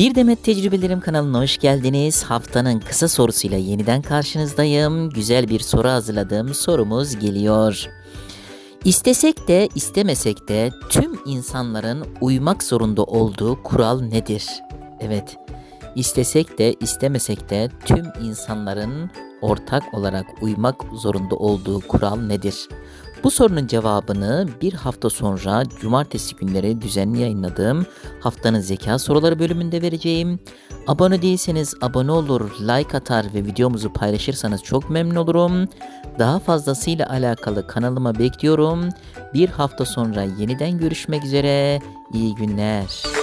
Bir Demet Tecrübelerim kanalına hoş geldiniz. Haftanın kısa sorusuyla yeniden karşınızdayım. Güzel bir soru hazırladım. Sorumuz geliyor. İstesek de istemesek de tüm insanların uymak zorunda olduğu kural nedir? Evet. İstesek de istemesek de tüm insanların ortak olarak uymak zorunda olduğu kural nedir? Bu sorunun cevabını bir hafta sonra cumartesi günleri düzenli yayınladığım haftanın zeka soruları bölümünde vereceğim. Abone değilseniz abone olur, like atar ve videomuzu paylaşırsanız çok memnun olurum. Daha fazlasıyla alakalı kanalıma bekliyorum. Bir hafta sonra yeniden görüşmek üzere. İyi günler.